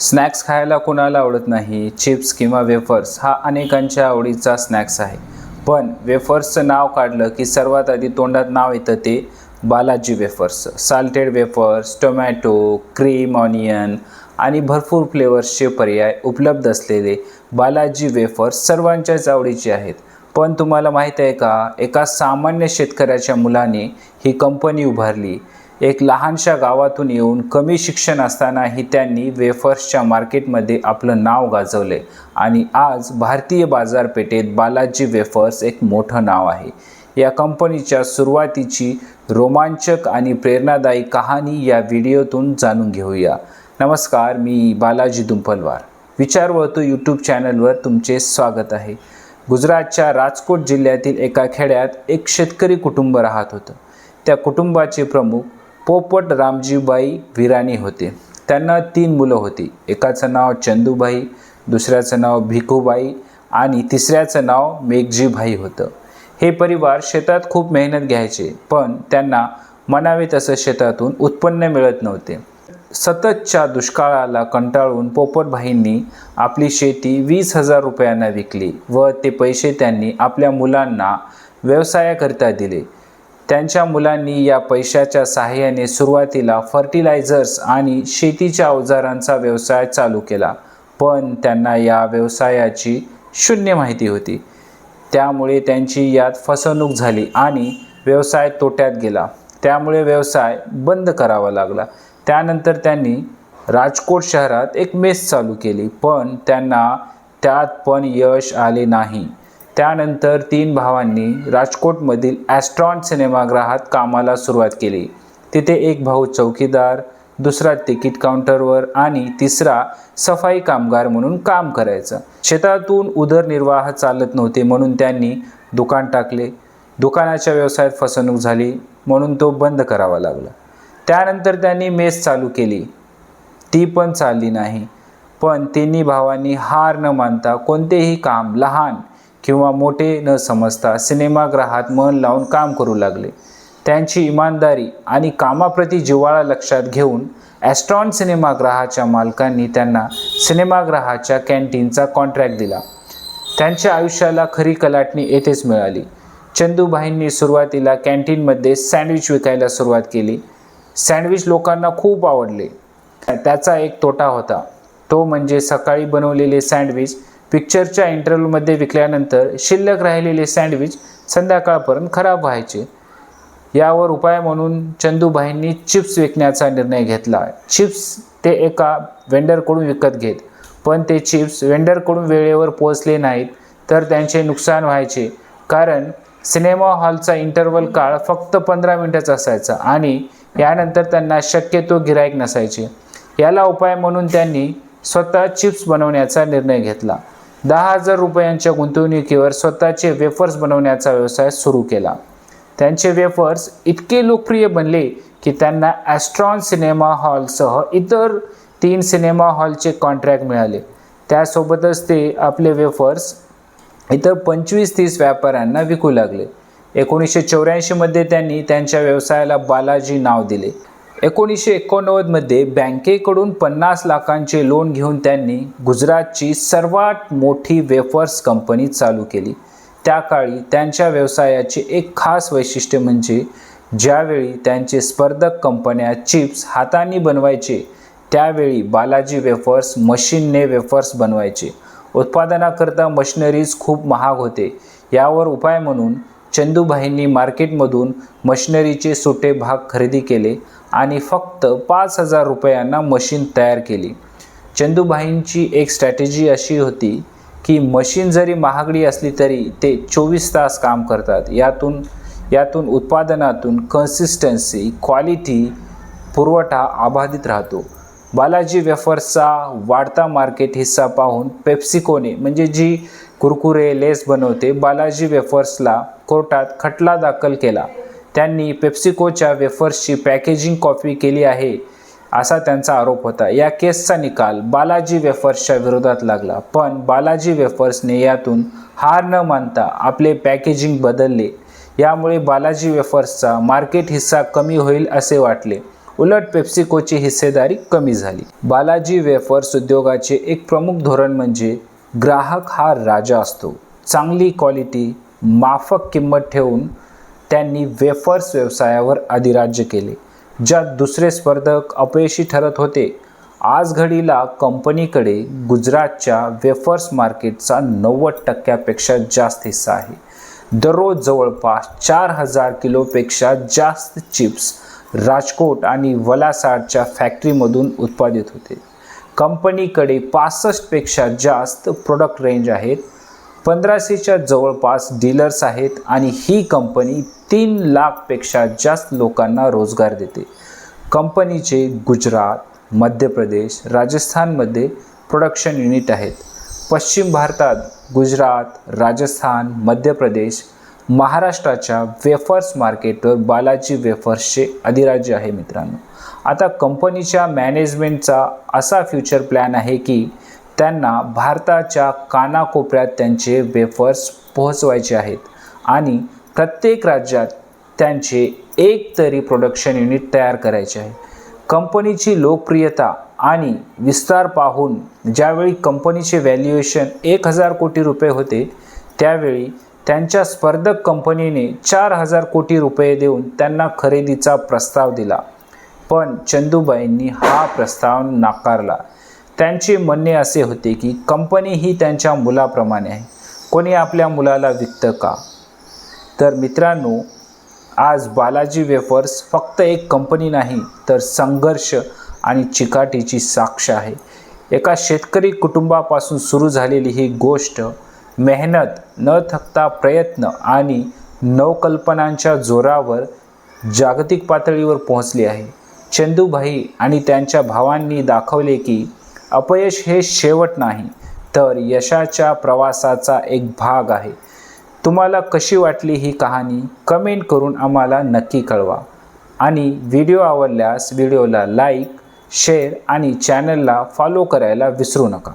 Snacks खायला कोणाला आवडत नाही चिप्स किंवा वेफर्स हा अनेकांच्या आवडीचा स्नॅक्स आहे. पण वेफर्सचं नाव काढलं की सर्वात आधी तोंडात नाव येतं ते Balaji wafers salted wafers tomato cream onion आणि भरपूर फ्लेवर्सचे पर्याय उपलब्ध असलेले बालाजी वेफर्स सर्वांच्याच आवडीचे आहेत. पण तुम्हाला माहीत आहे का एका सामान्य शेतकऱ्याच्या मुलाने ही कंपनी उभारली. एक लहानशा गावातून येऊन कमी शिक्षण असतानाही त्यांनी वेफर्सच्या मार्केटमध्ये आपलं नाव गाजवले. आणि आज भारतीय बाजारपेठेत बालाजी वेफर्स एक मोठं नाव आहे. या कंपनीच्या सुरुवातीची रोमांचक आणि प्रेरणादायी कहाणी या व्हिडिओतून जाणून घेऊया. नमस्कार मी बालाजी दुंपलवार. विचारवतो यूट्यूब चॅनलवर तुमचे स्वागत आहे. गुजरातच्या राजकोट जिल्ह्यातील एका खेड्यात एक शेतकरी कुटुंब राहत होतं. त्या कुटुंबाचे प्रमुख पोपट रामजीबाई विराणी होते. त्यांना तीन मुलं होती. एकाचं नाव चंदूबाई दुसऱ्याचं नाव भिकूबाई आणि तिसऱ्याचं नाव मेघजीभाई होतं. हे परिवार शेतात खूप मेहनत घ्यायचे पण त्यांना म्हणावे तसं शेतातून उत्पन्न मिळत नव्हते. सततच्या दुष्काळाला कंटाळून पोपटभाईंनी आपली शेती वीस हजार रुपयांना विकली व ते पैसे त्यांनी आपल्या मुलांना व्यवसायाकरिता दिले. त्यांच्या मुलांनी या पैशाच्या सहाय्याने सुरुवातीला फर्टिलायझर्स आणि शेतीच्या अवजारांचा व्यवसाय चालू केला पण त्यांना या व्यवसायाची शून्य माहिती होती. त्यामुळे त्यांची यात फसवणूक झाली आणि व्यवसाय तोट्यात गेला. त्यामुळे व्यवसाय बंद करावा लागला. त्यानंतर त्यांनी राजकोट शहरात एक मेस चालू केली पण त्यांना त्यात पण यश आले नाही. त्यानंतर तीन भावांनी राजकोटमधील ॲस्ट्रॉन सिनेमागृहात कामाला सुरुवात केली. तिथे एक भाऊ चौकीदार दुसरा तिकीट काउंटरवर आणि तिसरा सफाई कामगार म्हणून काम करायचं. शेतातून उदरनिर्वाह चालत नव्हते म्हणून त्यांनी दुकान टाकले. दुकानाच्या व्यवसायात फसवणूक झाली म्हणून तो बंद करावा लागला. त्यानंतर त्यांनी मेस चालू केली. ती पण चालली नाही. पण तिन्ही भावांनी हार न मानता कोणतेही काम लहान किंवा मोठे न समजता सिनेमागृहात मन लावून काम करू लागले. त्यांची इमानदारी आणि कामाप्रती जिव्हाळा लक्षात घेऊन ॲस्ट्रॉन सिनेमागृहाच्या मालकांनी त्यांना सिनेमागृहाच्या कॅन्टीनचा कॉन्ट्रॅक्ट दिला. त्यांच्या आयुष्याला खरी कलाटणी येथेच मिळाली. चंदूबाईंनी सुरुवातीला कॅन्टीनमध्ये सँडविच विकायला सुरुवात केली. सँडविच लोकांना खूप आवडले. त्याचा एक तोटा होता. तो म्हणजे सकाळी बनवलेले सँडविच पिक्चरच्या इंटरव्ह्यूमध्ये विकल्यानंतर शिल्लक राहिलेले सँडविच संध्याकाळपर्यंत खराब व्हायचे. यावर उपाय म्हणून चंदूबाईंनी चिप्स विकण्याचा निर्णय घेतला. चिप्स ते एका वेंडरकडून विकत घेत पण ते चिप्स वेंडरकडून वेळेवर पोहोचले नाहीत तर त्यांचे नुकसान व्हायचे. कारण सिनेमा हॉलचा इंटरवल काळ फक्त पंधरा मिनटाचा असायचा आणि यानंतर त्यांना शक्यतो गिराईक नसायचे. याला उपाय म्हणून त्यांनी स्वतः चिप्स बनवण्याचा निर्णय घेतला. दहा हजार रुपयांच्या गुंतवणुकीवर स्वतःचे वेफर्स बनवण्याचा व्यवसाय सुरू केला. त्यांचे वेफर्स इतके लोकप्रिय बनले की त्यांना ॲस्ट्रॉन सिनेमा हॉलसह इतर तीन सिनेमा हॉलचे कॉन्ट्रॅक्ट मिळाले. त्यासोबतच ते आपले वेफर्स इतर पंचवीस तीस व्यापाऱ्यांना विकू लागले. एकोणीसशे चौऱ्याऐंशीमध्ये त्यांनी त्यांच्या व्यवसायाला बालाजी नाव दिले. एकोणीसशे एकोणनव्वदमध्ये बँकेकडून पन्नास लाखांचे लोन घेऊन त्यांनी गुजरातची सर्वात मोठी वेफर्स कंपनी चालू केली. त्या काळी त्यांच्या व्यवसायाचे एक खास वैशिष्ट्य म्हणजे ज्यावेळी त्यांचे स्पर्धक कंपन्या चिप्स हाताने बनवायचे त्यावेळी बालाजी वेफर्स मशीनने वेफर्स बनवायचे. उत्पादनाकरता मशिनरीज खूप महाग होते. यावर उपाय म्हणून चंदूभाईंनी मार्केटमधून मशिनरीचे सुटे भाग खरेदी केले आणि फक्त पाच हजार रुपयांना मशीन तयार केली. चंदूभाईंची एक स्ट्रॅटेजी अशी होती की मशीन जरी महागडी असली तरी ते चोवीस तास काम करतात. यातून यातून उत्पादनातून कन्सिस्टन्सी क्वालिटी पुरवठा अबाधित राहतो. बालाजी वेफर्सचा वाढता मार्केट हिस्सा पाहून पेप्सिकोने म्हणजे जी कुरकुरे लेस बनवते बालाजी वेफर्सला कोर्टात खटला दाखल केला. त्यांनी पेप्सिकोच्या वेफर्सची पॅकेजिंग कॉपी केली आहे असा त्यांचा आरोप होता. या केसचा निकाल बालाजी वेफर्सच्या विरोधात लागला. पण बालाजी वेफर्सने यातून हार न मानता आपले पॅकेजिंग बदलले. यामुळे बालाजी वेफर्सचा मार्केट हिस्सा कमी होईल असे वाटले. उलट पेप्सिकोची हिस्सेदारी कमी झाली. बालाजी वेफर्स उद्योगाचे एक प्रमुख धोरण म्हणजे ग्राहक हा राजा असतो. चांगली क्वालिटी माफक किंमत ठेवून त्यांनी वेफर्स व्यवसायावर अधिराज्य केले ज्यात दुसरे स्पर्धक अपयशी ठरत होते. आज घडीला कंपनीकडे गुजरातच्या वेफर्स मार्केटचा नव्वद टक्क्यापेक्षा जास्त हिस्सा आहे. दररोज जवळपास चार हजार किलोपेक्षा जास्त चिप्स राजकोट आणि वलासाडच्या फॅक्टरीमधून उत्पादित होते. कंपनीकडे पासष्टपेक्षा जास्त प्रोडक्ट रेंज आहेत. पंधराशेच्या जवळपास डीलर्स आहेत आणि ही कंपनी तीन लाखपेक्षा जास्त लोकांना रोजगार देते. कंपनीचे गुजरात मध्य प्रदेश राजस्थानमध्ये प्रोडक्शन युनिट आहेत. पश्चिम भारतात गुजरात राजस्थान मध्य प्रदेश महाराष्ट्राच्या वेफर्स मार्केटवर बालाजी वेफर्सचे अधिराज्य आहे मित्रांनो. आता कंपनीच्या मॅनेजमेंटचा असा फ्युचर प्लॅन आहे की त्यांना भारताच्या कानाकोपऱ्यात त्यांचे वेफर्स पोहोचवायचे आहेत. आणि प्रत्येक राज्यात त्यांचे एक तरी प्रोडक्शन युनिट तयार करायचे आहे. कंपनीची लोकप्रियता आणि विस्तार पाहून ज्यावेळी कंपनीचे व्हॅल्युएशन एक हजार कोटी रुपये होते त्यावेळी त्यांच्या स्पर्धक कंपनीने चार हजार कोटी रुपये देऊन त्यांना खरेदीचा प्रस्ताव दिला. पण चंदूबाईंनी हा प्रस्ताव नाकारला. त्यांचे म्हणणे असे होते की कंपनी ही त्यांच्या मुलाप्रमाणे आहे. कोणी आपल्या मुलाला विकतं का? तर मित्रांनो आज बालाजी वेफर्स फक्त एक कंपनी नाही तर संघर्ष आणि चिकाटीची साक्ष आहे. एका शेतकरी कुटुंबापासून सुरू झालेली ही गोष्ट मेहनत न थकता प्रयत्न आणि नवकल्पनांच्या जोरावर जागतिक पातळीवर पोहोचली आहे. चंदूभाई आणि त्यांच्या भावांनी दाखवले की अपयश हे शेवट नाही तर यशाच्या प्रवासाचा एक भाग आहे. तुम्हाला कशी वाटली ही कहाणी? कमेंट करून आम्हाला नक्की कळवा. आणि व्हिडिओ आवडल्यास व्हिडिओला लाईक शेअर आणि चॅनलला फॉलो करायला विसरू नका.